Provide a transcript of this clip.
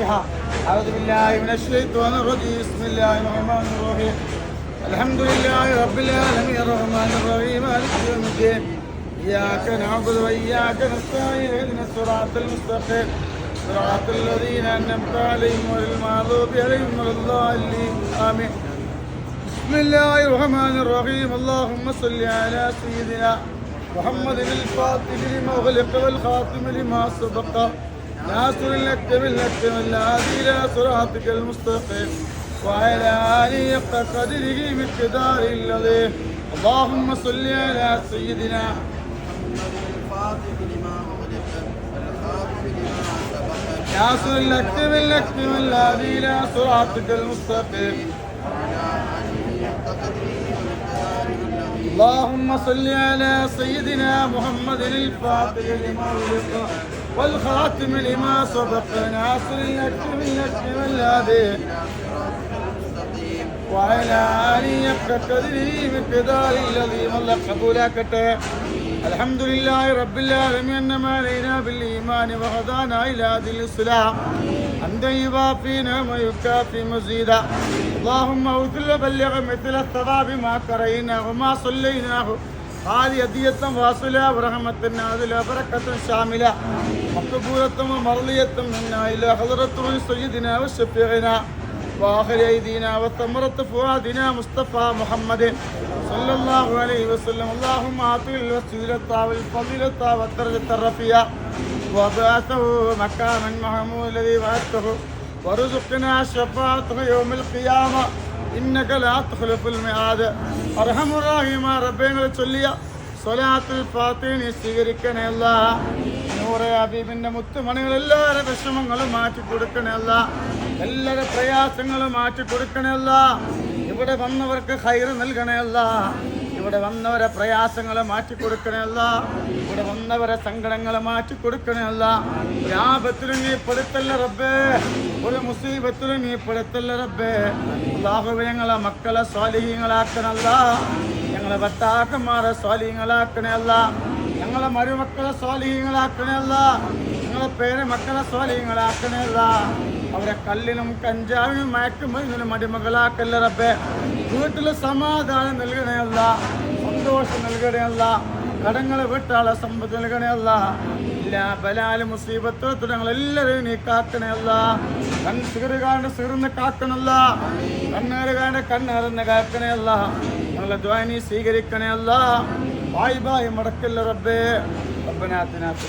الفاتحة أعوذ بالله من الشيطان الرجيم. بسم الله الرحمن الرحيم. الحمد لله رب العالمين. الرحمن الرحيم. مالك يوم الدين. إياك نعبد وإياك نستعين. اهدنا الصراط المستقيم. صراط الذين أنعمت عليهم غير المغضوب عليهم ولا الضالين. آمين. بسم الله الرحمن الرحيم. اللهم صل على سيدنا محمد الفاتح لما أغلق والخاتم لما سبق. ناصر لك بالحق والهادي إلى صراطك المستقيم وعلى آله حق قدره مقدار العظيم اللهم صل على سيدنا الفاتح لما أغلق والخاتم لما سبق ناصر لك بالحق والهادي إلى صراطك المستقيم اللهم صل على سيدنا محمد الفاتح لما أغلق والخاتم لما سبق ناصر لك بالحق والهادي. وعلى آله قدره مقدار الذي الله قبولاكته الحمد لله رب العالمين أنما علينا بالإيمان وهدانا إلى ذي الإسلام أنت يوافي نعم ويكافي مزيدا اللهم اوثل بلغ مثل الثواب ما قريناه وما صليناه هذه هدية واصلة ورحمة نازلة بركة شاملة مقبولة ومرضية منا إلى حضرة سيدنا وشفيعنا واخر ايدينا وثمرة فؤادنا مصطفى محمد صلى الله عليه وسلم اللهم اعطه الوسيلة والفضيلة والدرجة الرفيعة وبعثه مكانا محمود الذي بعثته وارزقنا شفاعته يوم القيامة إنك لا تخلف الميعاد أرحم الراحمين ربنا ചൊല്ലിയ സ്വലാത്തുൽ ഫാത്തിഹ സ്വീകരിക്കണേ അല്ല നൂറെ ഹബീബിന്റെ മുത്തുമണികൾ എല്ലാവരുടെ വിഷമങ്ങളും മാറ്റി കൊടുക്കണേ അല്ല എല്ലാവരുടെ പ്രയാസങ്ങളും മാറ്റി കൊടുക്കണേ അല്ല ഇവിടെ വന്നവർക്ക് ഹൈറ് നൽകണേ അല്ല ഇവിടെ വന്നവരെ പ്രയാസങ്ങളെ മാറ്റി കൊടുക്കണേ അല്ല ഇവിടെ വന്നവരെ സങ്കടങ്ങൾ മാറ്റി കൊടുക്കണേ അല്ല ഒരു ആപത്തിലും നീ പെടുത്തല്ല റബ്ബേ. ഒരു മുസീബത്തിലും നീ പെടുത്തല്ല റബ്ബേ. അള്ളാഹുവെ ഞങ്ങളെ മക്കളെ സ്വാലിഹീങ്ങളാക്കണല്ല ഞങ്ങളെ ഭർത്താക്കന്മാരെ സ്വാലിഹീങ്ങളാക്കണേ അല്ല ഞങ്ങളെ മരുമക്കളെ സ്വാലിഹീങ്ങളാക്കണേ അല്ല ഞങ്ങളെ പേര് മക്കളെ സ്വാലിഹീങ്ങളാക്കണേ അല്ല അവരെ കല്ലിനും കഞ്ചാവിനും മയക്കുമരുന്നിനും അടിമകളാക്കല്ല റബ്ബേ. വീട്ടിൽ സമാധാനം നൽകണയല്ല സന്തോഷം നൽകണയല്ല കടങ്ങളെ വിട്ടാളെ സമ്പത്ത് നൽകണയല്ല എല്ലാ ബലാലും മുസീബത്ത് തുടങ്ങൾ എല്ലാവരെയും നീ കാക്കണയല്ല. കൺ സിറുകാണ്ട് സിറുന്ന് കാക്കണല്ല കണ്ണേറുകാണ്ട് കണ്ണേറുന്ന് കാക്കണയല്ല ഞങ്ങളെ ദ്വാനി സ്വീകരിക്കണയല്ല. ബായ് ബായ് മടക്കല്ല റബ്ബേ. റബ്ബനാത്തിനാത്ത്